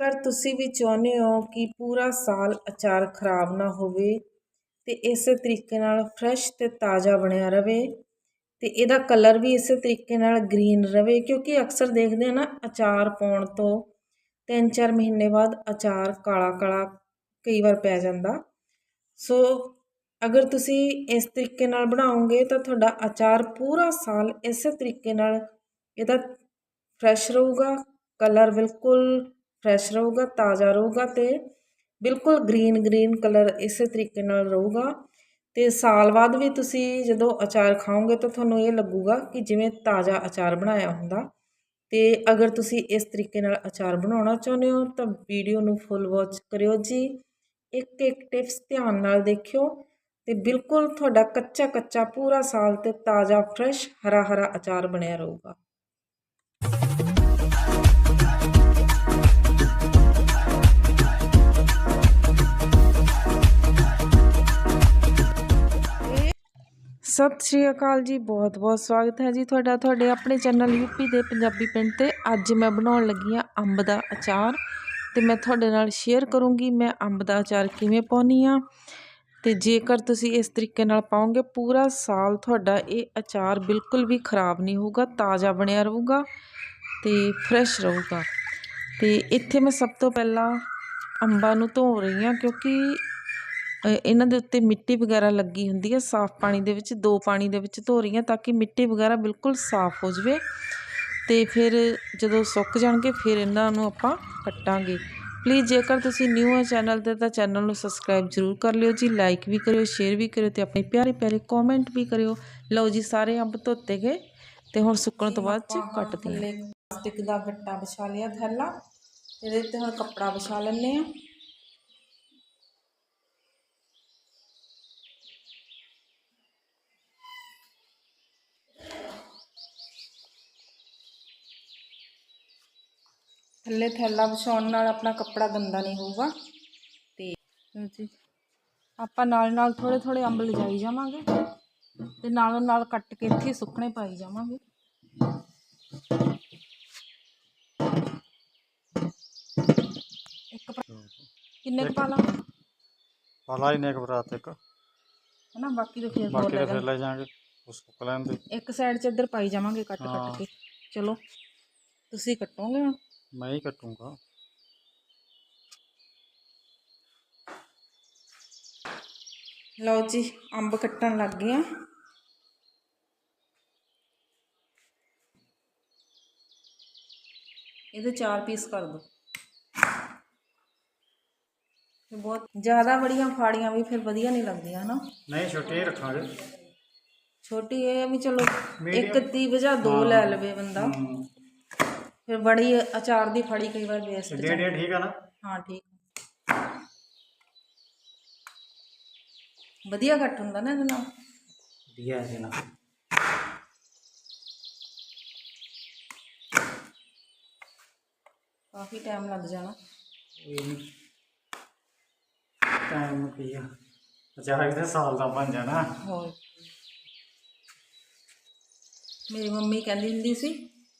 ਕਰ ਤੁਸੀਂ ਵੀ ਚਾਹੁੰਦੇ ਹੋ ਕਿ ਪੂਰਾ ਸਾਲ ਅਚਾਰ ਖਰਾਬ ਨਾ ਹੋਵੇ ਤੇ ਇਸੇ ਤਰੀਕੇ ਨਾਲ ਫਰੈਸ਼ ਤੇ ਤਾਜ਼ਾ ਬਣਿਆ ਰਵੇ ਤੇ ਇਹਦਾ ਕਲਰ ਵੀ ਇਸੇ ਤਰੀਕੇ ਨਾਲ ਗ੍ਰੀਨ ਰਵੇ ਕਿਉਂਕਿ ਅਕਸਰ ਦੇਖਦੇ ਆ ਨਾ ਅਚਾਰ ਪਾਉਣ ਤੋਂ 3-4 ਮਹੀਨੇ ਬਾਅਦ ਅਚਾਰ ਕਾਲਾ ਕਾਲਾ ਕਈ ਵਾਰ ਪੈ ਜਾਂਦਾ। ਸੋ ਅਗਰ ਤੁਸੀਂ ਇਸ ਤਰੀਕੇ ਨਾਲ ਬਣਾਓਗੇ ਤਾਂ ਤੁਹਾਡਾ ਅਚਾਰ ਪੂਰਾ ਸਾਲ ਇਸੇ ਤਰੀਕੇ ਨਾਲ ਇਹਦਾ ਫਰੈਸ਼ ਰਹੂਗਾ ਕਲਰ ਬਿਲਕੁਲ ਫਰੈਸ਼ ਰਹੂਗਾ, ਤਾਜ਼ਾ ਰਹੂਗਾ ਤੇ ਬਿਲਕੁਲ ਗ੍ਰੀਨ ਗ੍ਰੀਨ ਕਲਰ ਇਸੇ ਤਰੀਕੇ ਨਾਲ ਰਹੂਗਾ। ਤੇ ਸਾਲ ਬਾਅਦ ਵੀ ਤੁਸੀਂ ਜਦੋਂ ਅਚਾਰ ਖਾਓਗੇ ਤਾਂ ਤੁਹਾਨੂੰ ਇਹ ਲੱਗੂਗਾ ਕਿ ਜਿਵੇਂ ਤਾਜ਼ਾ ਅਚਾਰ ਬਣਾਇਆ ਹੁੰਦਾ। ਤੇ ਅਗਰ ਤੁਸੀਂ ਇਸ ਤਰੀਕੇ ਨਾਲ ਅਚਾਰ ਬਣਾਉਣਾ ਚਾਹੁੰਦੇ ਹੋ ਤਾਂ ਵੀਡੀਓ ਨੂੰ ਫੁੱਲ ਵਾਚ ਕਰਿਓ ਜੀ। ਇੱਕ ਇੱਕ ਟਿਪਸ ਧਿਆਨ ਨਾਲ ਦੇਖਿਓ ਤੇ ਬਿਲਕੁਲ ਤੁਹਾਡਾ ਕੱਚਾ ਕੱਚਾ ਪੂਰਾ ਸਾਲ ਤੇ ਤਾਜ਼ਾ ਫਰੈਸ਼ ਹਰਾ ਹਰਾ ਅਚਾਰ ਬਣਿਆ ਰਹੂਗਾ। ਸਤਿ ਸ਼੍ਰੀ ਅਕਾਲ ਜੀ, ਬਹੁਤ ਬਹੁਤ ਸਵਾਗਤ ਹੈ ਜੀ ਤੁਹਾਡਾ, ਤੁਹਾਡੇ ਆਪਣੇ ਚੈਨਲ ਯੂਪੀ ਦੇ ਪੰਜਾਬੀ ਪਿੰਡ ਤੇ। ਅੱਜ ਮੈਂ ਬਣਾਉਣ ਲੱਗੀ ਆ ਅੰਬ ਦਾ ਅਚਾਰ ਤੇ ਮੈਂ ਤੁਹਾਡੇ ਨਾਲ ਸ਼ੇਅਰ ਕਰੂੰਗੀ ਮੈਂ ਅੰਬ ਦਾ ਅਚਾਰ ਕਿਵੇਂ ਪਾਉਣੀ ਆ ਤੇ ਜੇਕਰ ਤੁਸੀਂ ਇਸ ਤਰੀਕੇ ਨਾਲ ਪਾਓਗੇ, ਪੂਰਾ ਸਾਲ ਤੁਹਾਡਾ ਇਹ ਅਚਾਰ ਬਿਲਕੁਲ ਵੀ ਖਰਾਬ ਨਹੀਂ ਹੋਊਗਾ, ਤਾਜ਼ਾ ਬਣਿਆ ਰਹੂਗਾ ਤੇ ਫਰੈਸ਼ ਰਹੂਗਾ। ਤੇ ਇੱਥੇ ਮੈਂ ਸਭ ਤੋਂ ਪਹਿਲਾਂ ਅੰਬਾਂ ਨੂੰ ਧੋ ਰਹੀ ਹਾਂ ਕਿਉਂਕਿ ਇਹਨਾਂ ਦੇ ਉੱਤੇ ਮਿੱਟੀ ਵਗੈਰਾ ਲੱਗੀ ਹੁੰਦੀ ਹੈ ਸਾਫ਼ ਪਾਣੀ ਦੇ ਵਿੱਚ ਦੋ ਪਾਣੀ ਦੇ ਵਿੱਚ ਧੋ ਰਹੀ ਹਾਂ ਤਾਂ ਕਿ ਮਿੱਟੀ ਵਗੈਰਾ ਬਿਲਕੁਲ ਸਾਫ਼ ਹੋ ਜਾਵੇ ਤੇ ਫਿਰ ਜਦੋਂ ਸੁੱਕ ਜਾਣਗੇ ਫਿਰ ਇਹਨਾਂ ਨੂੰ ਆਪਾਂ ਕੱਟਾਂਗੇ। ਪਲੀਜ਼ ਜੇਕਰ ਤੁਸੀਂ ਨਿਊ ਹੋ ਚੈਨਲ ਤੇ ਤਾਂ ਚੈਨਲ ਨੂੰ ਸਬਸਕ੍ਰਾਈਬ ਜ਼ਰੂਰ ਕਰ ਲਿਓ ਜੀ ਲਾਈਕ ਵੀ ਕਰਿਓ ਸ਼ੇਅਰ ਵੀ ਕਰਿਓ ਤੇ ਆਪਣੇ ਪਿਆਰੇ ਪਿਆਰੇ ਕਮੈਂਟ ਵੀ ਕਰਿਓ। ਲਓ ਜੀ ਸਾਰੇ ਅੰਬ ਧੋਤੇ ਗਏ ਤੇ ਹੁਣ ਸੁੱਕਣ ਤੋਂ ਬਾਅਦ ਚ ਕੱਟਦੇ ਹਾਂ। ਪਲਾਸਟਿਕ ਦਾ ਗੱਟਾ ਵਿਛਾ ਲਿਆ ਥੈਲਾ ਇਹਦੇ ਤੇ ਹੁਣ ਕੱਪੜਾ ਵਿਛਾ ਲੈਣੇ ਆ ਥੱਲੇ ਥੈਲਾ ਵਿਛਾਉਣ ਨਾਲ ਆਪਣਾ ਕੱਪੜਾ ਗੰਦਾ ਨਹੀਂ ਹੋਊਗਾ। ਤੇ ਜੀ ਆਪਾਂ ਨਾਲ ਨਾਲ ਥੋੜੇ ਥੋੜੇ ਅੰਬ ਲਿਜਾਈ ਜਾਵਾਂਗੇ। ਤੇ ਨਾਲੋਂ ਨਾਲ ਕੱਟ ਕੇ ਇੱਥੇ ਸੁੱਕਣੇ ਪਾਈ ਜਾਵਾਂਗੇ। ਇੱਕ ਕਿੰਨੇ ਕੁ ਪਾ ਲਾਂ ਪਾਲਾ ਹੀ ਨੇ ਘਬਰਾਤ ਇੱਕ। ਹਨਾ ਬਾਕੀ ਤਾਂ ਫਿਰ ਹੋਰ ਬਾਕੀ ਲੈ ਤਾਂ ਫਿਰ ਜਾਵਾਂਗੇ ਲੈ ਜਾਾਂਗੇ ਉਸ ਸੁੱਕ ਲੈਣ ਦੇ। ਇੱਕ ਸਾਈਡ 'ਚ ਇੱਧਰ ਪਾਈ ਜਾਵਾਂਗੇ ਕੱਟ ਹਾਂ। ਕੱਟ ਕੇ। ਚਲੋ ਤੁਸੀਂ ਕੱਟੋਗੇ ਹੁਣ? ਮੈਂ ਹੀ ਕੱਟੂੰਗਾ ਲਓ ਜੀ ਅੰਬ ਕੱਟਣ ਲੱਗ ਗਏ ਆ ਇਹਦੇ ਚਾਰ ਪੀਸ ਕਰ ਦੋ ਇਹ ਬਹੁਤ ਜ਼ਿਆਦਾ ਬੜੀਆਂ ਫਾੜੀਆਂ ਵੀ ਫਿਰ ਵਧੀਆ ਨਹੀਂ ਲੱਗਦੀਆਂ ਹਨਾ ਨਹੀਂ ਛੋਟੇ ਹੀ ਰੱਖਾਂਗੇ ਛੋਟੀ ਇਹ ਆ ਵੀ ਚਲੋ Medium। ਇੱਕ ਦੀ ਵਜਾ ਦੋ ਲੈ ਲਵੇ ਬੰਦਾ ਹੂੰ ਫਿਰ ਬੜੀ ਅਚਾਰ ਦੀ ਫੜੀ ਕਈ ਵਾਰ ਵੇਸਟ ਡੇਢ ਡੇਢ ਠੀਕ ਆ ਨਾ? ਹਾਂ ਠੀਕ। ਵਧੀਆ ਕੱਟ ਹੁੰਦਾ ਨਾ ਇਹਦੇ ਨਾਲ। ਵਧੀਆ ਹੈ ਨਾ ਕਾਫੀ ਟਾਈਮ ਲੱਗ ਜਾਣਾ। ਟਾਈਮ ਕੀ ਆ? ਅਚਾਰ ਕਿਤੇ ਸਾਲ ਦਾ ਬਣ ਜਾਣਾ। ਹੋਰ। ਮੇਰੀ ਮੰਮੀ ਕਹਿੰਦੀ ਹੁੰਦੀ ਸੀ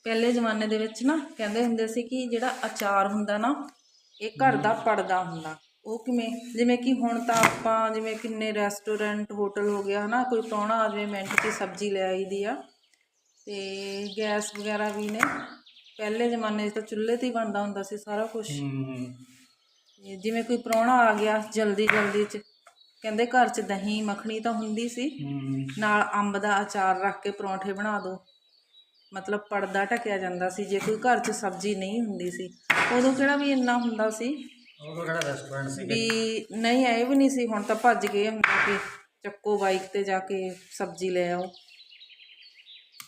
ਪਹਿਲੇ ਜ਼ਮਾਨੇ ਦੇ ਵਿੱਚ ਨਾ ਕਹਿੰਦੇ ਹੁੰਦੇ ਸੀ ਕਿ ਜਿਹੜਾ ਅਚਾਰ ਹੁੰਦਾ ਨਾ ਇਹ ਘਰ ਦਾ ਪੜਦਾ ਹੁੰਦਾ। ਉਹ ਕਿਵੇਂ? ਜਿਵੇਂ ਕਿ ਹੁਣ ਤਾਂ ਆਪਾਂ ਜਿਵੇਂ ਕਿੰਨੇ ਰੈਸਟੋਰੈਂਟ ਹੋਟਲ ਹੋ ਗਿਆ ਹਨਾ ਕੋਈ ਪ੍ਰਾਹੁਣਾ ਆ ਜਾਵੇ ਮਿੰਟ 'ਚ ਸਬਜ਼ੀ ਲੈ ਆਈਦੀ ਆ। ਤੇ ਗੈਸ ਵਗੈਰਾ ਵੀ ਨੇ। ਪਹਿਲੇ ਜ਼ਮਾਨੇ 'ਚ ਤਾਂ ਚੁੱਲ੍ਹੇ ਤੇ ਹੀ ਬਣਦਾ ਹੁੰਦਾ ਸੀ ਸਾਰਾ ਕੁਝ ਜਿਵੇਂ ਕੋਈ ਪ੍ਰਾਹੁਣਾ ਆ ਗਿਆ ਜਲਦੀ ਜਲਦੀ 'ਚ ਕਹਿੰਦੇ ਘਰ 'ਚ ਦਹੀਂ ਮੱਖਣੀ ਤਾਂ ਹੁੰਦੀ ਸੀ। ਨਾਲ ਅੰਬ ਦਾ ਅਚਾਰ ਰੱਖ ਕੇ ਪਰੌਂਠੇ ਬਣਾ ਦਿਓ ਮਤਲਬ ਪਰਦਾ ਢਕਿਆ ਜਾਂਦਾ ਸੀ ਜੇ ਕੋਈ ਘਰ 'ਚ ਸਬਜ਼ੀ ਨਹੀਂ ਹੁੰਦੀ ਸੀ ਉਦੋਂ ਕਿਹੜਾ ਵੀ ਇੰਨਾ ਹੁੰਦਾ ਸੀ ਉਹ ਕਿਹੜਾ ਰੈਸਟੋਰੈਂਟ ਸੀ ਵੀ ਨਹੀਂ ਇਹ ਵੀ ਨਹੀਂ ਸੀ ਹੁਣ ਤਾਂ ਭੱਜ ਗਏ ਹੁੰਦਾ ਕਿ ਚੱਕੋ ਬਾਈਕ ਤੇ ਜਾ ਕੇ ਸਬਜ਼ੀ ਲੈ ਆਓ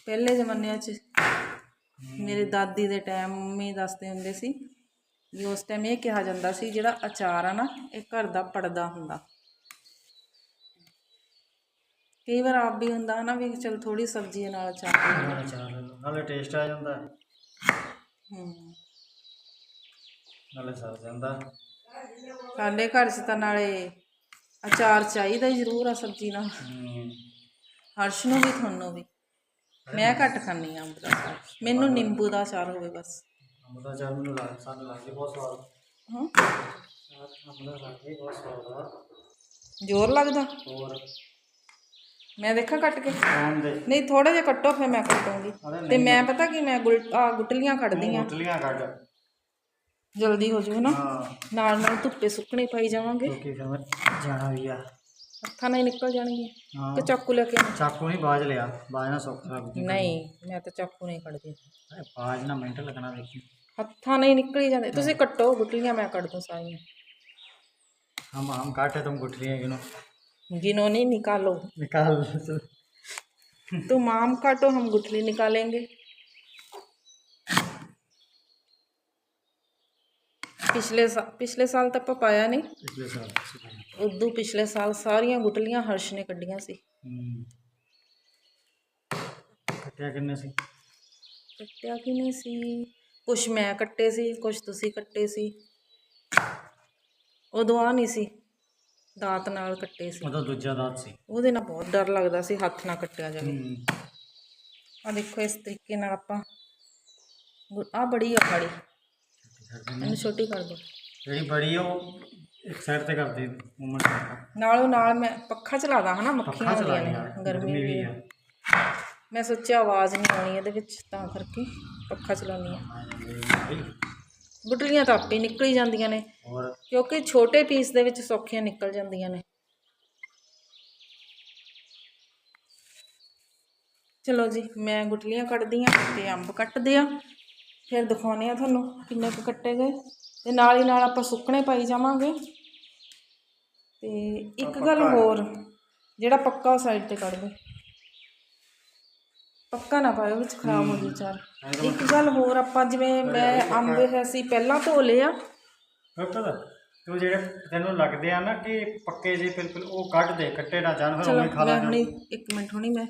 ਪਹਿਲੇ ਜ਼ਮਾਨਿਆਂ 'ਚ ਮੇਰੇ ਦਾਦੀ ਦੇ ਟਾਈਮ ਮੰਮੀ ਦੱਸਦੇ ਹੁੰਦੇ ਸੀ ਵੀ ਉਸ ਟਾਈਮ ਇਹ ਕਿਹਾ ਜਾਂਦਾ ਸੀ ਜਿਹੜਾ ਅਚਾਰ ਆ ਨਾ ਇਹ ਘਰ ਦਾ ਪੜਦਾ ਹੁੰਦਾ ਕਈ ਵਾਰ ਆਪ ਵੀ ਹੁੰਦਾ ਹੈ ਨਾ ਵੀ ਚਲ ਥੋੜੀ ਸਬਜ਼ੀ ਨਾਲ ਅਚਾਰ। ਅਚਾਰ। ਨਾਲੇ ਟੇਸਟ ਆ ਜਾਂਦਾ। ਹੂੰ। ਨਾਲੇ ਸਰ ਜਾਂਦਾ। ਸਾਡੇ ਘਰ 'ਚ ਤਾਂ ਨਾਲੇ ਅਚਾਰ ਚਾਹੀਦਾ ਹੀ ਜ਼ਰੂਰ ਆ ਸਬਜ਼ੀ ਨਾਲ। ਹੂੰ। ਹਰਸ਼ ਨੂੰ ਵੀ ਤੁਹਾਨੂੰ ਵੀ। ਮੈਂ ਘੱਟ ਖਾਂਦੀ ਹਾਂ ਅੰਬ ਦਾ ਅਚਾਰ। ਮੈਨੂੰ ਨਿੰਬੂ ਦਾ ਅਚਾਰ ਹੋਵੇ ਬਸ। ਅੰਬ ਦਾ ਅਚਾਰ ਮੈਨੂੰ ਲੱਗ ਸਾਨੂੰ ਲੱਗਦੀ ਬਹੁਤ ਸਵਾਦ। ਹਾਂ। ਅੰਬ ਦਾ ਲੱਗੇ ਬਹੁਤ ਸਵਾਦ ਆ। ਜ਼ੋਰ ਲੱਗਦਾ? ਹੋਰ? ਮੈਂ ਦੇਖਾਂ ਕੱਟ ਕੇ। ਨਹੀਂ ਥੋੜਾ ਜਿਹਾ ਕੱਟੋ ਫਿਰ ਮੈਂ ਕੱਟੂੰਗੀ। ਤੇ ਮੈਂ ਪਤਾ ਕੀ ਮੈਂ ਗੁਲ- ਆਹ ਗੁਟਲੀਆਂ ਮੂੰਹ ਕੱਢ। ਜਲਦੀ ਹੋ ਜੂ ਹਨਾ ਨਾਲ ਨਾਲ ਧੁੱਪੇ ਸੁੱਕਣੇ ਪਾਈ ਜਾਵਾਂਗੇ। ਹੱਥਾਂ ਨਾਲ ਨਿਕਲ ਜਾਣਗੀਆਂ। ਤੇ ਚਾਕੂ ਲੈ ਕੇ ਚਾਕੂ ਨਹੀਂ ਬਾਜ ਲਿਆ। ਬਾਜ ਨਾ ਸੁੱਕ ਨਹੀਂ ਮੈਂ ਤਾਂ ਚਾਕੂ ਨਹੀਂ ਕੱਢਦੀ। ਹੱਥਾਂ ਨਾਲ ਨਿਕਲ ਜਾਂਦੇ। ਤੁਸੀਂ ਕੱਟੋ ਗੁਟਲੀਆਂ ਮੈਂ ਕੱਢ ਦੂੰ ਸਾਰੀਆਂ। गिनोनी निकालो। निकाल तो माम का तो हम गुठली निकालेंगे। पिछले सा, पिछले साल तो तक पाया नहीं। पिछले साल उदू पिछले साल सारिया गुटलियाँ हर्ष ने कड्डिया सी। हम्म। कट्टिया किन्ने सी? किन्ने सी? कुछ मैं कट्टे सी कुछ तुसी कट्टे सी। उदो आ नहीं सी। ਦਾਤ ਨਾਲ ਕੱਟੇ ਸੀ। ਉਹਦਾ ਦੂਜਾ ਦਾਤ ਸੀ। ਉਹਦੇ ਨਾਲ ਬਹੁਤ ਡਰ ਲੱਗਦਾ ਸੀ ਹੱਥ ਨਾਲ ਕੱਟਿਆ ਜਾਵੇ। ਹੂੰ। ਆ ਦੇਖੋ ਇਸ ਤਰੀਕੇ ਨਾਲ ਆਪਾਂ ਆ ਬੜੀ ਆ ਫਾੜੀ। ਇਹਨੂੰ ਛੋਟੀ ਕਰ ਦੋ। ਜਿਹੜੀ ਬੜੀ ਆ ਉਹ ਇੱਕ ਸਾਈਡ ਤੇ ਕਰਦੀ ਮੂਵਮੈਂਟ ਨਾਲੋਂ। ਨਾਲ ਮੈਂ ਪੱਖਾ ਚਲਾਦਾ ਹਨਾ ਮੱਖੀਆਂ ਪੱਖਾ ਹੁੰਦੀਆਂ ਚਲਾਈ ਨੇ ਗਰਮੀ ਵੀ ਆ। ਮੈਂ ਸੋਚਿਆ ਆਵਾਜ਼ ਨਹੀਂ ਆਉਣੀ ਇਹਦੇ ਵਿੱਚ ਤਾਂ ਕਰਕੇ ਪੱਖਾ ਚਲਾਉਣੀ ਆ। ਗੁਟਲੀਆਂ ਤਾਂ ਆਪੇ ਨਿਕਲ ਹੀ ਜਾਂਦੀਆਂ ਨੇ। ਹੋਰ? ਕਿਉਂਕਿ ਛੋਟੇ ਪੀਸ ਦੇ ਵਿੱਚ ਸੌਖੀਆਂ ਨਿਕਲ ਜਾਂਦੀਆਂ ਨੇ। ਚਲੋ ਜੀ ਮੈਂ ਗੁਟਲੀਆਂ ਕੱਢਦੀ ਆ ਤੇ ਅੰਬ ਕੱਟਦੇ ਆ। ਫਿਰ ਦਿਖਾਉਣੇ ਆ ਤੁਹਾਨੂੰ ਕਿੰਨੇ ਕੁ ਕੱਟੇ ਗਏ। ਤੇ ਨਾਲ ਹੀ ਨਾਲ ਆਪਾਂ ਸੁੱਕਣੇ ਪਾਈ ਜਾਵਾਂਗੇ। ਤੇ ਇੱਕ ਗੱਲ ਹੋਰ ਜਿਹੜਾ ਪੱਕਾ ਸਾਈਡ ਤੇ ਕੱਢ ਦੇ ਪੱਕਾ ਨਾ ਪਾਇਓ ਵਿੱਚ ਖਰਾਬ ਹੋ ਜੂ ਚਾਰ ਇੱਕ ਗੱਲ ਹੋਰ ਆਪਾਂ ਜਿਵੇਂ ਮੈਂ ਅੰਬ ਅਸੀਂ ਪਹਿਲਾਂ ਧੋ ਲਿਆ ਪਤਾ ਤੂੰ ਜਿਹੜੇ ਤੈਨੂੰ ਲੱਗਦੇ ਆ ਨਾ ਕਿ ਪੱਕੇ ਜੇ ਬਿਲਕੁਲ ਉਹ ਕੱਢ ਦੇ ਕੱਟੇ ਨਾ ਜਾਣ ਫਿਰ ਉਵੇਂ ਖਾ ਲਾ ਹੁਣੀ ਇੱਕ ਮਿੰਟ ਹੁਣੀ ਮੈਂ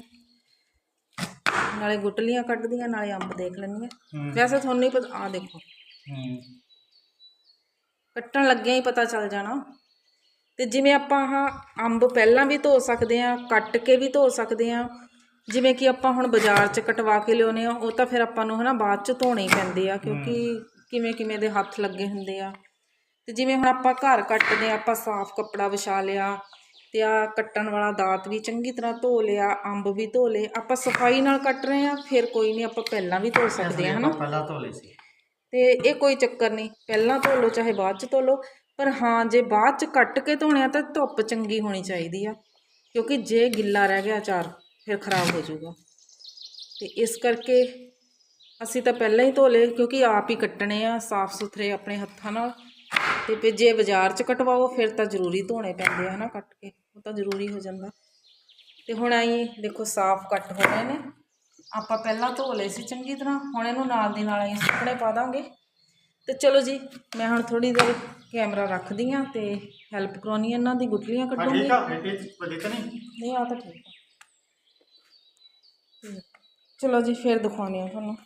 ਨਾਲੇ ਗੁਟਲੀਆਂ ਕੱਢਦੀਆਂ ਨਾਲੇ ਅੰਬ ਦੇਖ ਹਾਂ ਹੂੰ। ਵੈਸੇ ਤੁਹਾਨੂੰ ਹੀ ਪਤਾ ਆ ਦੇਖੋ। ਹੂੰ। ਕੱਟਣ ਲੱਗਿਆਂ ਹੀ ਪਤਾ ਚੱਲ ਜਾਣਾ। ਤੇ ਜਿਵੇਂ ਆਪਾਂ ਆਹ ਅੰਬ ਪਹਿਲਾਂ ਵੀ ਧੋ ਸਕਦੇ ਆ ਕੱਟ ਕੇ ਵੀ ਧੋ ਸਕਦੇ ਆ ਜਿਵੇਂ ਕਿ ਆਪਾਂ ਹੁਣ ਬਾਜ਼ਾਰ 'ਚ ਕਟਵਾ ਕੇ ਲਿਆਉਨੇ ਆ ਉਹ ਤਾਂ ਫਿਰ ਆਪਾਂ ਨੂੰ ਹਨਾ ਬਾਅਦ 'ਚ ਧੋਣੇ ਪੈਂਦੇ ਆ ਕਿਉਂਕਿ ਕਿਵੇਂ ਕਿਵੇਂ ਦੇ ਹੱਥ ਲੱਗੇ ਹੁੰਦੇ ਆ। ਤੇ ਜਿਵੇਂ ਹੁਣ ਆਪਾਂ ਘਰ ਕੱਟਦੇ ਆ ਆਪਾਂ ਸਾਫ਼ ਕੱਪੜਾ ਵਿਛਾ ਲਿਆ ਤੇ ਆ ਕੱਟਣ ਵਾਲਾ ਦਾਤ ਵੀ ਚੰਗੀ ਤਰ੍ਹਾਂ ਧੋ ਲਿਆ ਅੰਬ ਵੀ ਧੋ ਲਏ ਆਪਾਂ ਸਫ਼ਾਈ ਨਾਲ ਕੱਟ ਰਹੇ ਆ ਫਿਰ ਕੋਈ ਨਹੀਂ ਆਪਾਂ ਪਹਿਲਾਂ ਵੀ ਧੋ ਸਕਦੇ ਆ ਹਨਾ। ਪਹਿਲਾਂ ਧੋ ਲਏ ਸੀ। ਤੇ ਇਹ ਕੋਈ ਚੱਕਰ ਨਹੀਂ ਪਹਿਲਾਂ ਧੋ ਲਓ ਚਾਹੇ ਬਾਅਦ ਚ ਧੋ ਲਓ ਪਰ ਹਾਂ ਜੇ ਬਾਅਦ ਚ ਕੱਟ ਕੇ ਧੋਣਿਆ ਤਾਂ ਧੁੱਪ ਚੰਗੀ ਹੋਣੀ ਚਾਹੀਦੀ ਆ ਕਿਉਂਕਿ ਜੇ ਗਿੱਲਾ ਰਹਿ ਗਿਆ ਅਚਾਰ। ਫਿਰ ਖਰਾਬ ਹੋ ਜਾਊਗਾ। ਤੇ ਇਸ ਕਰਕੇ ਅਸੀਂ ਤਾਂ ਪਹਿਲਾਂ ਹੀ ਧੋ ਲਏ ਕਿਉਂਕਿ ਆਪ ਹੀ ਕੱਟਣੇ ਆ ਸਾਫ਼ ਸੁਥਰੇ ਆਪਣੇ ਹੱਥਾਂ ਨਾਲ। ਤੇ ਫਿਰ ਜੇ ਬਾਜ਼ਾਰ ਚ ਕਟਵਾਓ ਫਿਰ ਤਾਂ ਜ਼ਰੂਰੀ ਧੋਣੇ ਪੈਂਦੇ ਆ ਹਨਾ ਕੱਟ ਕੇ। ਉਹ ਤਾਂ ਜ਼ਰੂਰੀ ਹੋ ਜਾਂਦਾ। ਤੇ ਹੁਣ ਆਈ ਦੇਖੋ ਸਾਫ਼ ਕੱਟ ਹੋ ਰਹੇ ਨੇ। ਆਪਾਂ ਪਹਿਲਾਂ ਧੋ ਲਏ ਸੀ ਚੰਗੀ ਤਰ੍ਹਾਂ। ਹੁਣ ਇਹਨੂੰ ਨਾਲ ਦੀ ਨਾਲ ਅਸੀਂ ਸੁੱਕਣੇ ਪਾ ਦਾਂਗੇ। ਤੇ ਚਲੋ ਜੀ ਮੈਂ ਹੁਣ ਥੋੜੀ ਦੇਰ ਕੈਮਰਾ ਰੱਖਦੀ ਆ ਤੇ ਹੈਲਪ ਕਰਾਉਣੀ ਇਹਨਾਂ ਦੀ ਗੁਟਲੀਆਂ ਕੱਢੂੰਗੀ ਠੀਕ ਆ ਬੇਟੀ ਵੱਡੀ ਤਾਂ ਨਹੀਂ? ਨਹੀਂ ਆ ਤਾਂ ਠੀਕ ਆ। ਚਲੋ ਜੀ ਫਿਰ ਦਿਖਾਉਣੀ ਆ ਤੁਹਾਨੂੰ।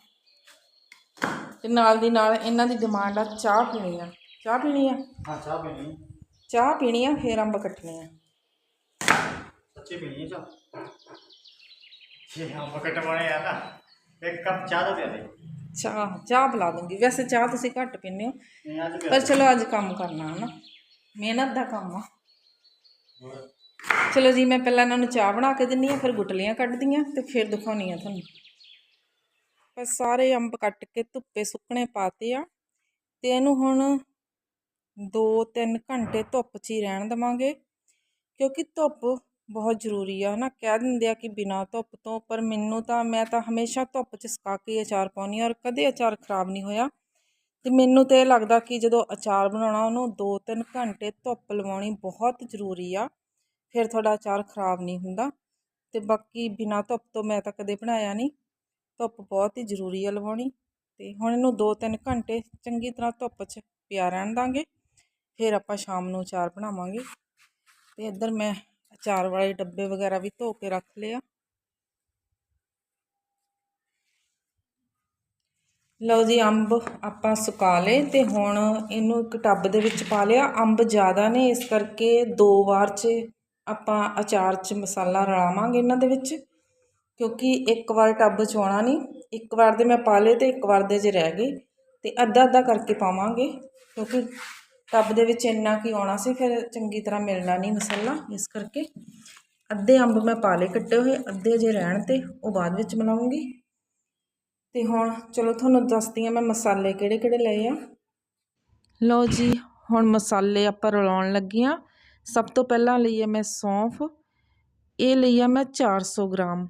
ਤੇ ਨਾਲ ਦੀ ਨਾਲ ਇਹਨਾਂ ਦੀ ਡਿਮਾਂਡ ਆ ਚਾਹ ਪੀਣੀ ਆ। ਚਾਹ ਪੀਣੀ ਆ? ਹਾਂ ਚਾਹ ਪੀਣੀ ਚਾਹ ਪੀਣੀ ਆ ਫਿਰ ਅੰਬ ਕੱਟਣੇ ਆ। ਸੱਚੀ ਪੀਣੀ ਹੈ ਚਾਹ? ਇਹ ਹਮ ਕਟਵਾਣੇ ਆ ਨਾ ਇੱਕ ਕੱਪ ਚਾਹ ਦਾ ਦੇ ਦੇ। ਚਾਹ ਚਾਹ ਪਿਲਾ ਦੂੰਗੀ। ਵੈਸੇ ਚਾਹ ਤੁਸੀਂ ਘੱਟ ਪੀਂਦੇ ਹੋ ਪਰ ਚਲੋ ਅੱਜ ਕੰਮ ਕਰਨਾ ਹੈ ਨਾ ਮਿਹਨਤ ਦਾ ਕੰਮ ਆ। ਚਲੋ ਜੀ, ਮੈਂ ਪਹਿਲਾਂ ਇਹਨਾਂ ਨੂੰ ਚਾਹ ਬਣਾ ਕੇ ਦਿੰਨੀ ਆ ਫਿਰ ਗੁਟਲੀਆਂ ਕੱਢਦੀ ਆ ਤੇ ਫਿਰ ਦਿਖਾਉਣੀ ਆ ਤੁਹਾਨੂੰ। ਬਸ ਸਾਰੇ ਅੰਬ ਕੱਟ ਕੇ ਧੁੱਪੇ ਸੁੱਕਣੇ ਪਾਤੇ ਆ ਤੇ ਇਹਨੂੰ ਹੁਣ 2-3 ਘੰਟੇ ਧੁੱਪ 'ਚ ਹੀ ਰਹਿਣ ਦੇਵਾਂਗੇ, ਕਿਉਂਕਿ ਧੁੱਪ ਬਹੁਤ ਜ਼ਰੂਰੀ ਆ, ਹਨਾ? ਕਹਿ ਦਿੰਦੇ ਆ ਕਿ ਬਿਨਾਂ ਧੁੱਪ ਤੋਂ, ਪਰ ਮੈਨੂੰ ਤਾਂ, ਮੈਂ ਤਾਂ ਹਮੇਸ਼ਾ ਧੁੱਪ 'ਚ ਸੁਕਾ ਕੇ ਹੀ ਅਚਾਰ ਪਾਉਂਦੀ ਹਾਂ ਔਰ ਕਦੇ ਅਚਾਰ ਖਰਾਬ ਨਹੀਂ ਹੋਇਆ। ਤੇ ਮੈਨੂੰ ਤੇ ਇਹ ਲੱਗਦਾ ਕਿ ਜਦੋਂ ਅਚਾਰ ਬਣਾਉਣਾ, ਉਹਨੂੰ 2-3 ਘੰਟੇ ਧੁੱਪ ਲਵਾਉਣੀ ਬਹੁਤ ਜ਼ਰੂਰੀ ਆ। ਫਿਰ ਤੁਹਾਡਾ ਅਚਾਰ ਖਰਾਬ ਨਹੀਂ ਹੁੰਦਾ ਤੇ ਬਾਕੀ ਬਿਨਾਂ ਧੁੱਪ ਤੋਂ ਮੈਂ ਤਾਂ ਕਦੇ ਬਣਾਇਆ ਨਹੀਂ, ਧੁੱਪ ਬਹੁਤ ਹੀ ਜ਼ਰੂਰੀ ਆ ਲਵਾਉਣੀ ਤੇ ਹੁਣ ਇਹਨੂੰ 2-3 ਘੰਟੇ ਚੰਗੀ ਤਰ੍ਹਾਂ ਧੁੱਪ 'ਚ ਪਿਆ ਰਹਿਣ ਦਾਂਗੇ, ਫਿਰ ਆਪਾਂ ਸ਼ਾਮ ਨੂੰ ਅਚਾਰ ਬਣਾਵਾਂਗੇ ਤੇ ਇੱਧਰ ਮੈਂ ਅਚਾਰ ਵਾਲੇ ਡੱਬੇ ਵਗੈਰਾ ਵੀ ਧੋ ਕੇ ਰੱਖ ਲਿਆ ਲਓ ਜੀ ਅੰਬ ਆਪਾਂ ਸੁਕਾ ਲਏ ਤੇ ਹੁਣ ਇਹਨੂੰ ਇੱਕ ਟੱਬ ਦੇ ਵਿੱਚ ਪਾ ਲਿਆ, ਅੰਬ ਜ਼ਿਆਦਾ ਨੇ ਇਸ ਕਰਕੇ ਦੋ ਵਾਰ 'ਚ ਆਪਾਂ ਅਚਾਰ 'ਚ ਮਸਾਲਾ ਰਲਾਵਾਂਗੇ ਇਹਨਾਂ ਦੇ ਵਿੱਚ, ਕਿਉਂਕਿ ਇੱਕ ਵਾਰ ਟੱਬ 'ਚ ਆਉਣਾ ਨਹੀਂ ਇੱਕ ਵਾਰ ਦੇ ਮੈਂ ਪਾ ਲਏ ਤੇ ਇੱਕ ਵਾਰ ਦੇ ਜੇ ਰਹਿ ਗਏ, ਤੇ ਅੱਧਾ ਅੱਧਾ ਕਰਕੇ ਪਾਵਾਂਗੇ, ਕਿਉਂਕਿ ਟੱਬ ਦੇ ਵਿੱਚ ਇੰਨਾ ਕੀ ਆਉਣਾ ਸੀ, ਫਿਰ ਚੰਗੀ ਤਰ੍ਹਾਂ ਮਿਲਣਾ ਨਹੀਂ ਮਸਾਲਾ, ਇਸ ਕਰਕੇ ਅੱਧੇ ਅੰਬ ਮੈਂ ਪਾ ਲਏ ਕੱਟੇ ਹੋਏ, ਅੱਧੇ ਜੇ ਰਹਿਣ ਤੇ ਉਹ ਬਾਅਦ ਵਿੱਚ ਬਣਾਉਂਗੀ। ਤੇ ਹੁਣ ਚਲੋ ਤੁਹਾਨੂੰ ਦੱਸਦੀ ਹਾਂ ਮੈਂ ਮਸਾਲੇ ਕਿਹੜੇ ਕਿਹੜੇ ਲਏ ਆ। ਲਓ ਜੀ, ਹੁਣ ਮਸਾਲੇ ਆਪਾਂ ਰਲਾਉਣ ਲੱਗੇ ਹਾਂ ਸਭ ਤੋਂ ਪਹਿਲਾਂ ਲਈ ਹੈ ਮੈਂ ਸੌਂਫ। ਇਹ ਲਈ ਆ ਮੈਂ 400 ਗ੍ਰਾਮ।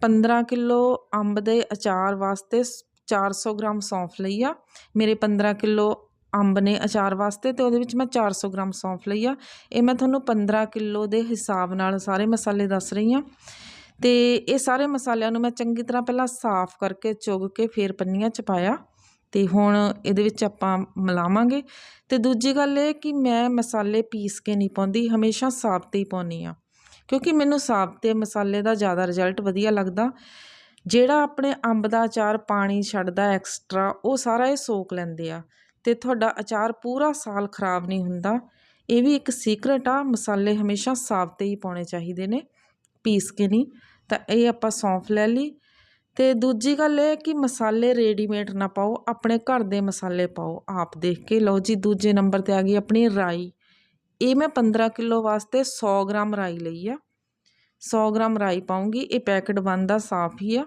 15 ਕਿਲੋ ਅੰਬ ਦੇ ਅਚਾਰ ਵਾਸਤੇ ਸ- 400 ਗ੍ਰਾਮ ਸੌਂਫ ਲਈ ਆ। ਮੇਰੇ 15 ਕਿਲੋ ਅੰਬ ਨੇ ਅਚਾਰ ਵਾਸਤੇ ਤੇ ਉਹਦੇ ਵਿੱਚ ਮੈਂ 400 ਗ੍ਰਾਮ ਸੌਂਫ ਲਈ ਆ। ਇਹ ਮੈਂ ਤੁਹਾਨੂੰ 15 ਕਿਲੋ ਦੇ ਹਿਸਾਬ ਨਾਲ ਸਾਰੇ ਮਸਾਲੇ ਦੱਸ ਰਹੀ ਹਾਂ ਤੇ ਇਹ ਸਾਰੇ ਮਸਾਲਿਆਂ ਨੂੰ ਮੈਂ ਚੰਗੀ ਤਰ੍ਹਾਂ ਪਹਿਲਾਂ ਸਾਫ਼ ਕਰਕੇ ਚੁਗ ਕੇ ਫਿਰ ਪੰਨੀਆਂ ਚ ਪਾਇਆ। ਅਤੇ ਹੁਣ ਇਹਦੇ ਵਿੱਚ ਆਪਾਂ ਮਿਲਾਵਾਂਗੇ। ਅਤੇ ਦੂਜੀ ਗੱਲ ਇਹ ਕਿ ਮੈਂ ਮਸਾਲੇ ਪੀਸ ਕੇ ਨਹੀਂ ਪਾਉਂਦੀ, ਹਮੇਸ਼ਾ ਸਾਬਤੇ ਹੀ ਪਾਉਂਦੀ ਹਾਂ। ਕਿਉਂਕਿ ਮੈਨੂੰ ਸਾਬਤੇ ਮਸਾਲੇ ਦਾ ਜ਼ਿਆਦਾ ਰਿਜ਼ਲਟ ਵਧੀਆ ਲੱਗਦਾ। ਜਿਹੜਾ ਆਪਣੇ ਅੰਬ ਦਾ ਅਚਾਰ ਪਾਣੀ ਛੱਡਦਾ ਐਕਸਟਰਾ ਉਹ ਸਾਰਾ ਇਹ ਸੋਕ ਲੈਂਦੇ ਆ। ਅਤੇ ਤੁਹਾਡਾ ਅਚਾਰ ਪੂਰਾ ਸਾਲ ਖਰਾਬ ਨਹੀਂ ਹੁੰਦਾ। ਇਹ ਵੀ ਇੱਕ ਸੀਕਰਟ ਆ, ਮਸਾਲੇ ਹਮੇਸ਼ਾ ਸਾਬਤੇ ਹੀ ਪਾਉਣੇ ਚਾਹੀਦੇ ਨੇ, ਪੀਸ ਕੇ ਨਹੀਂ। ਤਾਂ ਇਹ ਆਪਾਂ ਸੌਂਫ ਲੈ ਲਈ। ਅਤੇ ਦੂਜੀ ਗੱਲ ਇਹ ਕਿ ਮਸਾਲੇ ਰੇਡੀਮੇਡ ਨਾ ਪਾਓ, ਆਪਣੇ ਘਰ ਦੇ ਮਸਾਲੇ ਪਾਓ, ਆਪ ਦੇਖ ਕੇ। ਲਓ ਜੀ, ਦੂਜੇ ਨੰਬਰ ਤੇ ਆ ਗਈ ਆਪਣੀ ਰਾਈ। ਇਹ ਮੈਂ 15 ਕਿਲੋ ਵਾਸਤੇ 100 ਗ੍ਰਾਮ ਰਾਈ ਲਈ ਆ। 100 ਗ੍ਰਾਮ ਰਾਈ ਪਾਉਂਗੀ, ਇਹ ਪੈਕਟ ਬਣਦਾ ਸਾਫ਼ ਹੀ ਆ।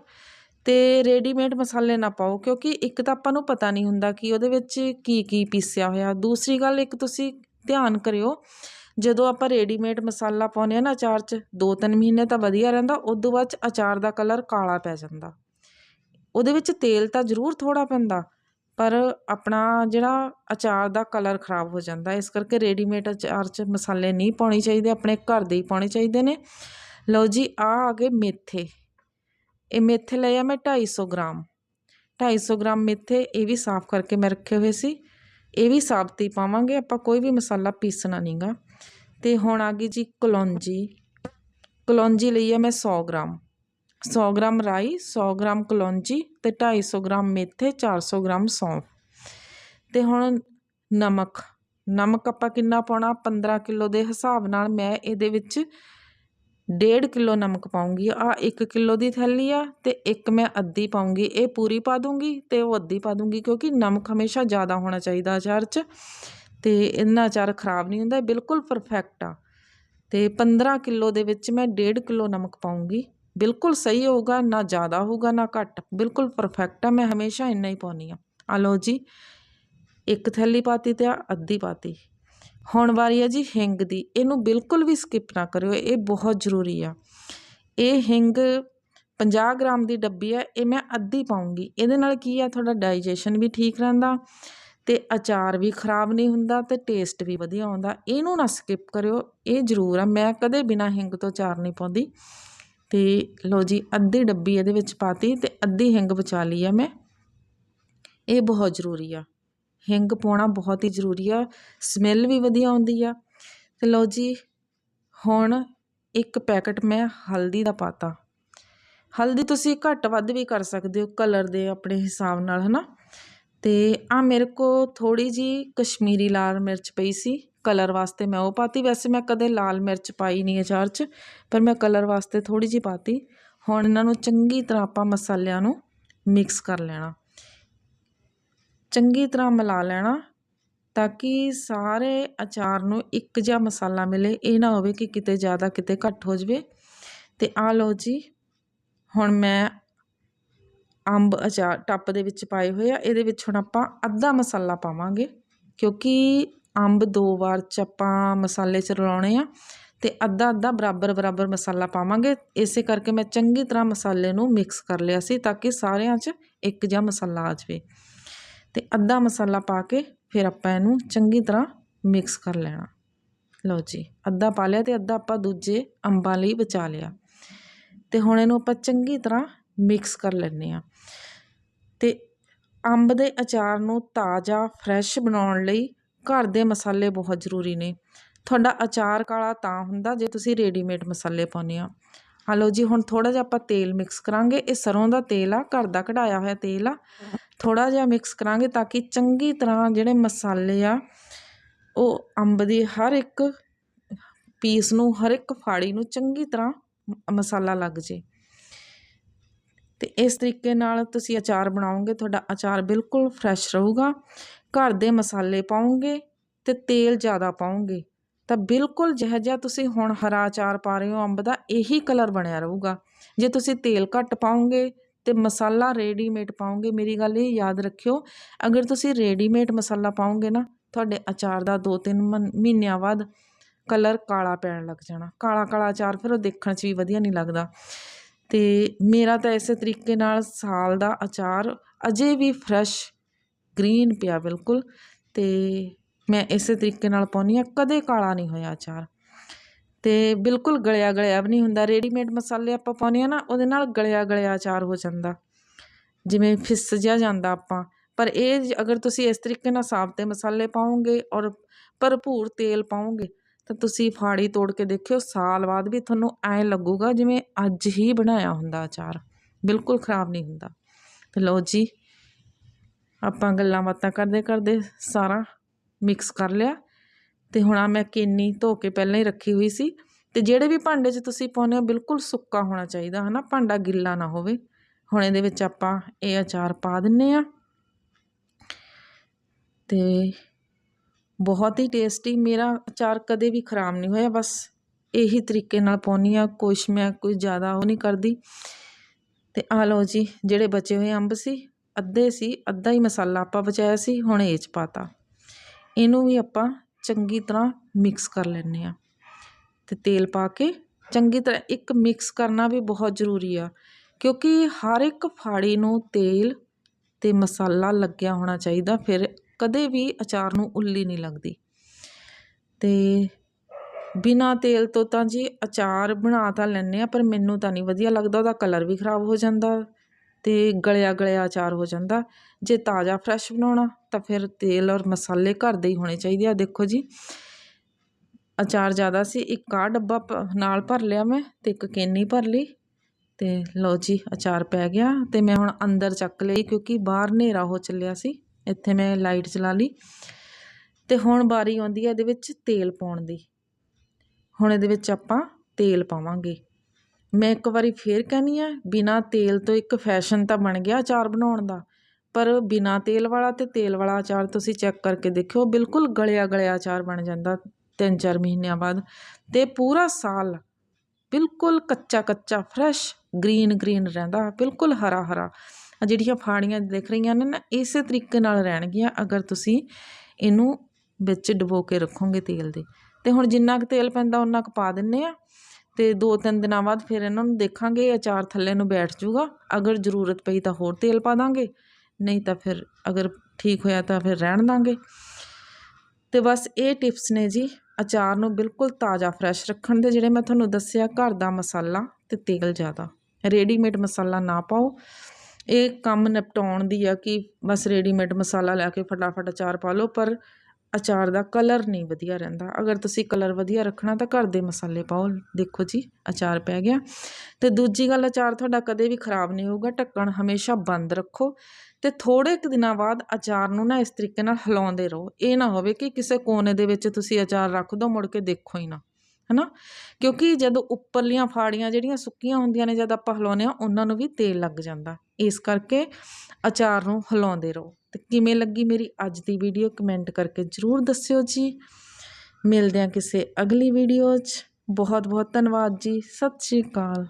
ਤੇ ਰੈਡੀਮੇਡ ਮਸਾਲੇ ਨਾ ਪਾਓ, ਕਿਉਂਕਿ ਇੱਕ ਤਾਂ ਆਪਾਂ ਨੂੰ ਪਤਾ ਨਹੀਂ ਹੁੰਦਾ ਕਿ ਉਹਦੇ ਵਿੱਚ ਕੀ ਕੀ ਪੀਸਿਆ ਹੋਇਆ। ਦੂਸਰੀ ਗੱਲ, ਇੱਕ ਤੁਸੀਂ ਧਿਆਨ ਕਰਿਓ ਜਦੋਂ ਆਪਾਂ ਰੇਡੀਮੇਡ ਮਸਾਲਾ ਪਾਉਂਦੇ ਹਾਂ ਨਾ ਅਚਾਰ 'ਚ ਦੋ ਤਿੰਨ ਮਹੀਨੇ ਤਾਂ ਵਧੀਆ ਰਹਿੰਦਾ, ਉਸ ਤੋਂ ਬਾਅਦ 'ਚ ਅਚਾਰ ਦਾ ਕਲਰ ਕਾਲਾ ਪੈ ਜਾਂਦਾ। ਉਹਦੇ ਵਿੱਚ ਤੇਲ ਤਾਂ ਜ਼ਰੂਰ ਥੋੜ੍ਹਾ ਪੈਂਦਾ, ਪਰ ਆਪਣਾ ਜਿਹੜਾ ਅਚਾਰ ਦਾ ਕਲਰ ਖਰਾਬ ਹੋ ਜਾਂਦਾ, ਇਸ ਕਰਕੇ ਰੇਡੀਮੇਡ ਅਚਾਰ 'ਚ ਮਸਾਲੇ ਨਹੀਂ ਪਾਉਣੇ ਚਾਹੀਦੇ, ਆਪਣੇ ਘਰ ਦੇ ਹੀ ਪਾਉਣੇ ਚਾਹੀਦੇ ਨੇ। ਲਓ ਜੀ ਆ ਆ ਗਏ ਮੇਥੇ। ਇਹ ਮੇਥੇ ਲਏ ਆ ਮੈਂ 250 ਗ੍ਰਾਮ। 250 ਗ੍ਰਾਮ ਮੇਥੇ, ਇਹ ਵੀ ਸਾਫ਼ ਕਰਕੇ ਮੈਂ ਰੱਖੇ ਹੋਏ ਸੀ। ਇਹ ਵੀ ਸਾਬਤ ਹੀ ਪਾਵਾਂਗੇ, ਆਪਾਂ ਕੋਈ ਵੀ ਮਸਾਲਾ ਪੀਸਣਾ ਨਹੀਂਗਾ ਤੇ ਹੁਣ ਆ ਗਈ ਜੀ ਕਲੌਂਜੀ। ਕਲੌਂਜੀ ਲਈ ਹੈ ਮੈਂ 100 ਗ੍ਰਾਮ। 100 ਗ੍ਰਾਮ ਰਾਈ 100 ਗ੍ਰਾਮ ਕਲੌਂਜੀ ਤੇ 250 ਗ੍ਰਾਮ ਮੇਥੇ 400 ਗ੍ਰਾਮ ਸੌਂਫ। ਤੇ ਹੁਣ ਨਮਕ। ਨਮਕ ਆਪਾਂ ਕਿੰਨਾ ਪਾਉਣਾ? 15 ਕਿਲੋ ਦੇ ਹਿਸਾਬ ਨਾਲ ਮੈਂ ਇਹਦੇ ਵਿੱਚ ਡੇਢ ਕਿਲੋ ਨਮਕ ਪਾਉਂਗੀ। ਆ 1 ਕਿਲੋ ਦੀ ਥੈਲੀ ਆ ਤੇ ਇੱਕ ਮੈਂ ਅੱਧੀ ਪਾਉਂਗੀ। ਇਹ ਪੂਰੀ ਪਾ ਦੂੰਗੀ ਤੇ ਉਹ ਅੱਧੀ ਪਾ ਦੂੰਗੀ ਕਿਉਂਕਿ ਨਮਕ ਹਮੇਸ਼ਾ ਜ਼ਿਆਦਾ ਹੋਣਾ ਚਾਹੀਦਾ ਅਚਾਰ 'ਚ। ਅਤੇ ਇੰਨਾ ਅਚਾਰ ਖਰਾਬ ਨਹੀਂ ਹੁੰਦਾ, ਇਹ ਬਿਲਕੁਲ ਪਰਫੈਕਟ ਆ। ਅਤੇ ਪੰਦਰਾਂ ਕਿਲੋ ਦੇ ਵਿੱਚ ਮੈਂ ਡੇਢ ਕਿਲੋ ਨਮਕ ਪਾਉਂਗੀ ਬਿਲਕੁਲ ਸਹੀ ਹੋਊਗਾ, ਨਾ ਜ਼ਿਆਦਾ ਹੋਊਗਾ, ਨਾ ਘੱਟ। ਬਿਲਕੁਲ ਪਰਫੈਕਟ ਆ, ਮੈਂ ਹਮੇਸ਼ਾ ਇੰਨਾ ਹੀ ਪਾਉਂਦੀ ਆ ਆ ਲਓ ਜੀ, ਇੱਕ ਥੈਲੀ ਪਾਤੀ ਤੇ ਆ ਅੱਧੀ ਪਾਤੀ। ਹੁਣ ਵਾਰੀ ਆ ਜੀ ਹਿੰਗ ਦੀ। ਇਹਨੂੰ ਬਿਲਕੁਲ ਵੀ ਸਕਿਪ ਨਾ ਕਰਿਓ, ਇਹ ਬਹੁਤ ਜ਼ਰੂਰੀ ਆ। ਇਹ ਹਿੰਗ 50 ਗ੍ਰਾਮ ਦੀ ਡੱਬੀ ਆ, ਇਹ ਮੈਂ ਅੱਧੀ ਪਾਉਂਗੀ ਇਹਦੇ ਨਾਲ ਕੀ ਆ, ਤੁਹਾਡਾ ਡਾਈਜੈਸ਼ਨ ਵੀ ਠੀਕ ਰਹਿੰਦਾ ਅਤੇ ਅਚਾਰ ਵੀ ਖਰਾਬ ਨਹੀਂ ਹੁੰਦਾ ਅਤੇ ਟੇਸਟ ਵੀ ਵਧੀਆ ਆਉਂਦਾ। ਇਹਨੂੰ ਨਾ ਸਕਿਪ ਕਰਿਓ, ਇਹ ਜ਼ਰੂਰ ਆ, ਮੈਂ ਕਦੇ ਬਿਨਾਂ ਹਿੰਗ ਤੋਂ ਅਚਾਰ ਨਹੀਂ ਪਾਉਂਦੀ। ਤੇ ਲਓ ਜੀ, ਅੱਧੀ ਡੱਬੀ ਇਹਦੇ ਵਿੱਚ ਪਾਤੀ ਤੇ ਅੱਧੀ ਹਿੰਗ ਬਚਾ ਲਈ ਆ ਮੈਂ। ਇਹ ਬਹੁਤ ਜ਼ਰੂਰੀ ਆ। ਹਿੰਗ ਪਾਉਣਾ ਬਹੁਤ ਹੀ ਜ਼ਰੂਰੀ ਆ ਸਮੈਲ ਵੀ ਵਧੀਆ ਆਉਂਦੀ ਆ। ਤੇ ਲਓ ਜੀ, ਹੁਣ ਇੱਕ ਪੈਕਟ ਮੈਂ ਹਲਦੀ ਦਾ ਪਾਤਾ। ਹਲਦੀ ਤੁਸੀਂ ਘੱਟ ਵੱਧ ਵੀ ਕਰ ਸਕਦੇ ਹੋ ਕਲਰ ਦੇ ਆਪਣੇ ਹਿਸਾਬ ਨਾਲ, ਹਨਾ? ਅਤੇ ਆਹ ਮੇਰੇ ਕੋਲ ਥੋੜ੍ਹੀ ਜਿਹੀ ਕਸ਼ਮੀਰੀ ਲਾਲ ਮਿਰਚ ਪਈ ਸੀ ਕਲਰ ਵਾਸਤੇ ਮੈਂ ਉਹ ਪਾਤੀ। ਵੈਸੇ ਮੈਂ ਕਦੇ ਲਾਲ ਮਿਰਚ ਪਾਈ ਨਹੀਂ ਅਚਾਰ 'ਚ, ਪਰ ਮੈਂ ਕਲਰ ਵਾਸਤੇ ਥੋੜ੍ਹੀ ਜਿਹੀ ਪਾਤੀ। ਹੁਣ ਇਹਨਾਂ ਨੂੰ ਚੰਗੀ ਤਰ੍ਹਾਂ ਆਪਾਂ ਮਸਾਲਿਆਂ ਨੂੰ ਮਿਕਸ ਕਰ ਲੈਣਾ। ਚੰਗੀ ਤਰ੍ਹਾਂ ਮਿਲਾ ਲੈਣਾ ਤਾਂ ਕਿ ਸਾਰੇ ਅਚਾਰ ਨੂੰ ਇੱਕ ਜਿਹਾ ਮਸਾਲਾ ਮਿਲੇ। ਇਹ ਨਾ ਹੋਵੇ ਕਿ ਕਿਤੇ ਜ਼ਿਆਦਾ ਕਿਤੇ ਘੱਟ ਹੋ ਜਾਵੇ। ਅਤੇ ਆ ਲਓ ਜੀ, ਹੁਣ ਮੈਂ ਅੰਬ ਅਚਾਰ ਟੱਪ ਦੇ ਵਿੱਚ ਪਾਏ ਹੋਏ ਆ, ਇਹਦੇ ਵਿੱਚ ਹੁਣ ਆਪਾਂ ਅੱਧਾ ਮਸਾਲਾ ਪਾਵਾਂਗੇ, ਕਿਉਂਕਿ ਅੰਬ ਦੋ ਵਾਰ ਚ ਆਪਾਂ ਮਸਾਲੇ ਚ ਰਲਾਉਣੇ ਆ ਤੇ ਅੱਧਾ ਅੱਧਾ ਬਰਾਬਰ ਬਰਾਬਰ ਮਸਾਲਾ ਪਾਵਾਂਗੇ। ਇਸੇ ਕਰਕੇ ਮੈਂ ਚੰਗੀ ਤਰ੍ਹਾਂ ਮਸਾਲੇ ਨੂੰ ਮਿਕਸ ਕਰ ਲਿਆ ਸੀ ਤਾਂ ਕਿ ਸਾਰਿਆਂ 'ਚ ਇੱਕ ਜਿਹਾ ਮਸਾਲਾ ਆ ਜਾਵੇ। ਤੇ ਅੱਧਾ ਮਸਾਲਾ ਪਾ ਕੇ ਫਿਰ ਆਪਾਂ ਇਹਨੂੰ ਚੰਗੀ ਤਰ੍ਹਾਂ ਮਿਕਸ ਕਰ ਲੈਣਾ। ਲਓ ਜੀ, ਅੱਧਾ ਪਾ ਲਿਆ ਤੇ ਅੱਧਾ ਆਪਾਂ ਦੂਜੇ ਅੰਬਾਂ ਲਈ ਬਚਾ ਲਿਆ। ਤੇ ਹੁਣ ਇਹਨੂੰ ਆਪਾਂ ਚੰਗੀ ਤਰ੍ਹਾਂ ਮਿਕਸ ਕਰ ਲੈਂਦੇ ਹਾਂ। ਅਤੇ ਅੰਬ ਦੇ ਅਚਾਰ ਨੂੰ ਤਾਜ਼ਾ ਫਰੈਸ਼ ਬਣਾਉਣ ਲਈ ਘਰ ਦੇ ਮਸਾਲੇ ਬਹੁਤ ਜ਼ਰੂਰੀ ਨੇ। ਤੁਹਾਡਾ ਅਚਾਰ ਕਾਲਾ ਤਾਂ ਹੁੰਦਾ ਜੇ ਤੁਸੀਂ ਰੈਡੀਮੇਡ ਮਸਾਲੇ ਪਾਉਂਦੇ ਆ ਆ ਲਓ ਜੀ, ਹੁਣ ਥੋੜਾ ਜਿਹਾ ਆਪਾਂ ਤੇਲ ਮਿਕਸ ਕਰਾਂਗੇ। ਇਹ ਸਰੋਂ ਦਾ ਤੇਲ ਆ, ਘਰ ਦਾ ਕਢਾਇਆ ਹੋਇਆ ਤੇਲ ਆ। ਥੋੜਾ ਜਿਹਾ ਮਿਕਸ ਕਰਾਂਗੇ ਤਾਂ ਕਿ ਚੰਗੀ ਤਰ੍ਹਾਂ ਜਿਹੜੇ ਮਸਾਲੇ ਆ, ਉਹ ਅੰਬ ਦੀ ਹਰ ਇੱਕ ਪੀਸ ਨੂੰ, ਹਰ ਇੱਕ ਫਾੜੀ ਨੂੰ ਚੰਗੀ ਤਰ੍ਹਾਂ ਮਸਾਲਾ ਲੱਗ ਜੇ। ਅਤੇ ਇਸ ਤਰੀਕੇ ਨਾਲ ਤੁਸੀਂ ਅਚਾਰ ਬਣਾਓਗੇ, ਤੁਹਾਡਾ ਅਚਾਰ ਬਿਲਕੁਲ ਫਰੈਸ਼ ਰਹੂਗਾ। ਘਰ ਦੇ ਮਸਾਲੇ ਪਾਓਗੇ ਅਤੇ ਤੇਲ ਜ਼ਿਆਦਾ ਪਾਉਂਗੇ ਤਾਂ ਬਿਲਕੁਲ ਜਿਹੋ ਜਿਹਾ ਤੁਸੀਂ ਹੁਣ ਹਰਾ ਅਚਾਰ ਪਾ ਰਹੇ ਹੋ, ਅੰਬ ਦਾ, ਇਹੀ ਕਲਰ ਬਣਿਆ ਰਹੂਗਾ। ਜੇ ਤੁਸੀਂ ਤੇਲ ਘੱਟ ਪਾਓਗੇ ਤੇ ਮਸਾਲਾ ਰੈਡੀਮੇਡ ਪਾਓਗੇ, ਮੇਰੀ ਗੱਲ ਇਹ ਯਾਦ ਰੱਖਿਓ, ਅਗਰ ਤੁਸੀਂ ਰੈਡੀਮੇਡ ਮਸਾਲਾ ਪਾਓਗੇ ਨਾ, ਤੁਹਾਡੇ ਅਚਾਰ ਦਾ 2-3 ਮਹੀਨਿਆਂ ਬਾਅਦ ਕਲਰ ਕਾਲਾ ਪੈਣ ਲੱਗ ਜਾਣਾ। ਕਾਲਾ ਕਾਲਾ ਅਚਾਰ ਫਿਰ ਉਹ ਦੇਖਣ 'ਚ ਵੀ ਵਧੀਆ ਨਹੀਂ ਲੱਗਦਾ। ਅਤੇ ਮੇਰਾ ਤਾਂ ਇਸੇ ਤਰੀਕੇ ਨਾਲ ਸਾਲ ਦਾ ਅਚਾਰ ਅਜੇ ਵੀ ਫਰੈਸ਼ ਗ੍ਰੀਨ ਪਿਆ ਬਿਲਕੁਲ ਅਤੇ ਮੈਂ ਇਸੇ ਤਰੀਕੇ ਨਾਲ ਪਾਉਂਦੀ ਹਾਂ, ਕਦੇ ਕਾਲਾ ਨਹੀਂ ਹੋਇਆ ਅਚਾਰ। ਅਤੇ ਬਿਲਕੁਲ ਗਲਿਆ ਗਲਿਆ ਵੀ ਨਹੀਂ ਹੁੰਦਾ ਰੈਡੀਮੇਡ ਮਸਾਲੇ ਆਪਾਂ ਪਾਉਂਦੇ ਹਾਂ ਨਾ, ਉਹਦੇ ਨਾਲ ਗਲਿਆ ਗਲਿਆ ਅਚਾਰ ਹੋ ਜਾਂਦਾ। ਜਿਵੇਂ ਫਿਸ ਜਿਹਾ ਜਾਂਦਾ ਆਪਾਂ, ਪਰ ਇਹ ਅਗਰ ਤੁਸੀਂ ਇਸ ਤਰੀਕੇ ਨਾਲ ਸਾਬਤੇ ਮਸਾਲੇ ਪਾਓਗੇ ਔਰ ਭਰਪੂਰ ਤੇਲ ਪਾਓਗੇ ਤਾਂ ਤੁਸੀਂ ਫਾੜੀ ਤੋੜ ਕੇ ਦੇਖਿਓ, ਸਾਲ ਬਾਅਦ ਵੀ ਤੁਹਾਨੂੰ ਐਂ ਲੱਗੂਗਾ ਜਿਵੇਂ ਅੱਜ ਹੀ ਬਣਾਇਆ ਹੁੰਦਾ ਅਚਾਰ। ਬਿਲਕੁਲ ਖਰਾਬ ਨਹੀਂ ਹੁੰਦਾ। ਤੇ ਲਓ ਜੀ, ਆਪਾਂ ਗੱਲਾਂ ਬਾਤਾਂ ਕਰਦੇ ਕਰਦੇ ਸਾਰਾ ਮਿਕਸ ਕਰ ਲਿਆ। ਤੇ ਹੁਣ ਆ ਮੈਂ ਕਿੰਨੀ ਧੋ ਕੇ ਪਹਿਲਾਂ ਹੀ ਰੱਖੀ ਹੋਈ ਸੀ। ਤੇ ਜਿਹੜੇ ਵੀ ਭਾਂਡੇ 'ਚ ਤੁਸੀਂ ਪਾਉਂਦੇ ਹੋ, ਬਿਲਕੁਲ ਸੁੱਕਾ ਹੋਣਾ ਚਾਹੀਦਾ, ਹਨਾ? ਭਾਂਡਾ ਗਿੱਲਾ ਨਾ ਹੋਵੇ। ਹੁਣ ਇਹਦੇ ਵਿੱਚ ਆਪਾਂ ਇਹ ਅਚਾਰ ਪਾ ਦਿੰਨੇ ਆ। ਤੇ ਬਹੁਤ ਹੀ ਟੇਸਟੀ ਮੇਰਾ ਅਚਾਰ ਕਦੇ ਵੀ ਖਰਾਬ ਨਹੀਂ ਹੋਇਆ, ਬਸ ਇਹੀ ਤਰੀਕੇ ਨਾਲ ਪਾਉਂਦੀ ਆ ਕੁਛ ਮੈਂ ਕੋਈ ਜ਼ਿਆਦਾ ਉਹ ਨਹੀਂ ਕਰਦੀ। ਤੇ ਆ ਲਓ ਜੀ, ਜਿਹੜੇ ਬਚੇ ਹੋਏ ਅੰਬ ਸੀ, ਅੱਧੇ ਸੀ, ਅੱਧਾ ਹੀ ਮਸਾਲਾ ਆਪਾਂ ਬਚਾਇਆ ਸੀ, ਹੁਣ ਇਹ 'ਚ ਪਾਤਾ। ਇਹਨੂੰ ਵੀ ਆਪਾਂ ਚੰਗੀ ਤਰ੍ਹਾਂ ਮਿਕਸ ਕਰ ਲੈਂਦੇ ਆ ਤੇ ਤੇਲ ਪਾ ਕੇ ਚੰਗੀ ਤਰ੍ਹਾਂ ਇੱਕ ਮਿਕਸ ਕਰਨਾ ਵੀ ਬਹੁਤ ਜ਼ਰੂਰੀ ਆ, ਕਿਉਂਕਿ ਹਰ ਇੱਕ ਫਾੜੀ ਨੂੰ ਤੇਲ ਤੇ ਮਸਾਲਾ ਲੱਗਿਆ ਹੋਣਾ ਚਾਹੀਦਾ, ਫਿਰ ਕਦੇ ਵੀ ਅਚਾਰ ਨੂੰ ਉੱਲੀ ਨਹੀਂ ਲੱਗਦੀ। ਤੇ ਬਿਨਾ ਤੇਲ ਤੋਂ ਤਾਂ ਜੀ ਅਚਾਰ ਬਣਾ ਤਾਂ ਲੈਂਦੇ ਆ ਪਰ ਮੈਨੂੰ ਤਾਂ ਨਹੀਂ ਵਧੀਆ ਲੱਗਦਾ, ਉਹਦਾ ਕਲਰ ਵੀ ਖਰਾਬ ਹੋ ਜਾਂਦਾ ਤੇ ਗਲਿਆ ਗਲਿਆ ਅਚਾਰ ਹੋ ਜਾਂਦਾ। ਜੇ ਤਾਜ਼ਾ ਫਰੈਸ਼ ਬਣਾਉਣਾ ਤਾਂ ਫਿਰ ਤੇਲ ਔਰ ਮਸਾਲੇ ਘਰ ਦੇ ਹੀ ਹੋਣੇ ਚਾਹੀਦੇ ਆ। ਦੇਖੋ ਜੀ, ਅਚਾਰ ਜ਼ਿਆਦਾ ਸੀ, ਇੱਕ ਆ ਡੱਬਾ ਪ- ਨਾਲ ਭਰ ਲਿਆ ਮੈਂ ਤੇ ਇੱਕ ਕੇਨੀ ਭਰ ਲਈ ਤੇ ਲਓ ਜੀ, ਅਚਾਰ ਪੈ ਗਿਆ ਤੇ ਮੈਂ ਹੁਣ ਅੰਦਰ ਚੱਕ ਲਈ ਕਿਉਂਕਿ ਬਾਹਰ ਹਨੇਰਾ ਹੋ ਚੱਲਿਆ ਸੀ। ਇੱਥੇ ਮੈਂ ਲਾਈਟ ਚਲਾ ਲਈ ਤੇ ਹੁਣ ਵਾਰੀ ਆਉਂਦੀ ਹੈ ਇਹਦੇ ਵਿੱਚ ਤੇਲ ਪਾਉਣ ਦੀ। ਹੁਣ ਇਹਦੇ ਵਿੱਚ ਆਪਾਂ ਤੇਲ ਪਾਵਾਂਗੇ। ਮੈਂ ਇੱਕ ਵਾਰੀ ਫੇਰ ਕਹਿੰਦੀ ਆ, ਬਿਨਾ ਤੇਲ ਤੋਂ ਇੱਕ ਫੈਸ਼ਨ ਤਾਂ ਬਣ ਗਿਆ ਅਚਾਰ ਬਣਾਉਣ ਦਾ, ਪਰ ਬਿਨਾ ਤੇਲ ਵਾਲਾ ਤੇ ਤੇਲ ਵਾਲਾ ਅਚਾਰ ਤੁਸੀਂ ਚੈੱਕ ਕਰਕੇ ਦੇਖਿਓ, ਬਿਲਕੁਲ ਗਲਿਆ ਗਲਿਆ ਅਚਾਰ ਬਣ ਜਾਂਦਾ ਤਿੰਨ ਚਾਰ ਮਹੀਨਿਆਂ ਬਾਅਦ ਤੇ ਪੂਰਾ ਸਾਲ ਬਿਲਕੁਲ ਕੱਚਾ ਕੱਚਾ ਫਰੈਸ਼ ਗ੍ਰੀਨ ਗ੍ਰੀਨ ਰਹਿੰਦਾ, ਬਿਲਕੁਲ ਹਰਾ ਹਰਾ ਆਹ ਜਿਹੜੀਆਂ ਫਾੜੀਆਂ ਦਿਖ ਰਹੀਆਂ ਨੇ ਨਾ, ਇਸੇ ਤਰੀਕੇ ਨਾਲ ਰਹਿਣਗੀਆਂ ਅਗਰ ਤੁਸੀਂ ਇਹਨੂੰ ਵਿੱਚ ਡਬੋ ਕੇ ਰੱਖੋਗੇ ਤੇਲ ਦੇ। ਤੇ ਹੁਣ ਜਿੰਨਾ ਕੁ ਤੇਲ ਪੈਂਦਾ ਉਹਨਾਂ ਕੁ ਪਾ ਦਿੰਨੇ ਆ। ਤੇ ਦੋ ਤਿੰਨ ਦਿਨਾਂ ਬਾਅਦ ਫਿਰ ਇਹਨਾਂ ਨੂੰ ਦੇਖਾਂਗੇ, ਇਹ ਅਚਾਰ ਥੱਲੇ ਨੂੰ ਬੈਠ ਜਾਊਗਾ ਅਗਰ ਜ਼ਰੂਰਤ ਪਈ ਤਾਂ ਹੋਰ ਤੇਲ ਪਾ ਦਾਂਗੇ, ਨਹੀਂ ਤਾਂ ਫਿਰ ਅਗਰ ਠੀਕ ਹੋਇਆ ਤਾਂ ਫਿਰ ਰਹਿਣ ਦਾਂਗੇ। ਤੇ ਬਸ ਇਹ ਟਿਪਸ ਨੇ ਜੀ, ਅਚਾਰ ਨੂੰ ਬਿਲਕੁਲ ਤਾਜ਼ਾ ਫਰੈਸ਼ ਰੱਖਣ ਦੇ ਜਿਹੜੇ ਮੈਂ ਤੁਹਾਨੂੰ ਦੱਸਿਆ ਘਰ ਦਾ ਮਸਾਲਾ ਤੇ ਤੇਲ ਜ਼ਿਆਦਾ। ਰੈਡੀਮੇਡ ਮਸਾਲਾ ਨਾ ਪਾਓ। ਇਹ ਕੰਮ ਨਿਪਟਾਉਣ ਦੀ ਆ ਕਿ ਬਸ ਰੈਡੀਮੇਡ ਮਸਾਲਾ ਲੈ ਕੇ ਫਟਾਫਟ ਅਚਾਰ ਪਾ ਲਓ, ਪਰ ਅਚਾਰ ਦਾ ਕਲਰ ਨਹੀਂ ਵਧੀਆ ਰਹਿੰਦਾ। ਅਗਰ ਤੁਸੀਂ ਕਲਰ ਵਧੀਆ ਰੱਖਣਾ ਤਾਂ ਘਰ ਦੇ ਮਸਾਲੇ ਪਾਓ। ਦੇਖੋ ਜੀ, ਅਚਾਰ ਪੈ ਗਿਆ। ਤੇ ਦੂਜੀ ਗੱਲ, ਅਚਾਰ ਤੁਹਾਡਾ ਕਦੇ ਵੀ ਖਰਾਬ ਨਹੀਂ ਹੋਊਗਾ। ਢੱਕਣ ਹਮੇਸ਼ਾ ਬੰਦ ਰੱਖੋ ਤੇ ਥੋੜੇ ਕੁ ਦਿਨਾਂ ਬਾਅਦ ਅਚਾਰ ਨੂੰ ਨਾ ਇਸ ਤਰੀਕੇ ਨਾਲ ਹਿਲਾਉਂਦੇ ਰਹੋ। ਇਹ ਨਾ ਹੋਵੇ ਕਿ ਕਿਸੇ ਕੋਨੇ ਦੇ ਵਿੱਚ ਤੁਸੀਂ ਅਚਾਰ ਰੱਖ ਦਿਓ ਮੁੜ ਕੇ ਦੇਖੋ ਹੀ ਨਾ, ਹਨਾ? ਕਿਉਂਕਿ ਜਦੋਂ ਉੱਪਰਲੀਆਂ ਫਾੜੀਆਂ ਜਿਹੜੀਆਂ ਸੁੱਕੀਆਂ ਹੁੰਦੀਆਂ ਨੇ, ਜਦ ਆਪਾਂ ਹਿਲਾਉਂਦੇ ਆ ਉਹਨਾਂ ਨੂੰ ਵੀ ਤੇਲ ਲੱਗ ਜਾਂਦਾ। ਇਸ ਕਰਕੇ ਅਚਾਰ ਨੂੰ ਹਿਲਾਉਂਦੇ ਰਹੋ। ਅਤੇ ਕਿਵੇਂ ਲੱਗੀ ਮੇਰੀ ਅੱਜ ਦੀ ਵੀਡੀਓ ਕਮੈਂਟ ਕਰਕੇ ਜ਼ਰੂਰ ਦੱਸਿਓ ਜੀ। ਮਿਲਦੇ ਆ ਕਿਸੇ ਅਗਲੀ ਵੀਡੀਓ 'ਚ। ਬਹੁਤ ਬਹੁਤ ਧੰਨਵਾਦ ਜੀ। ਸਤਿ ਸ਼੍ਰੀ ਅਕਾਲ।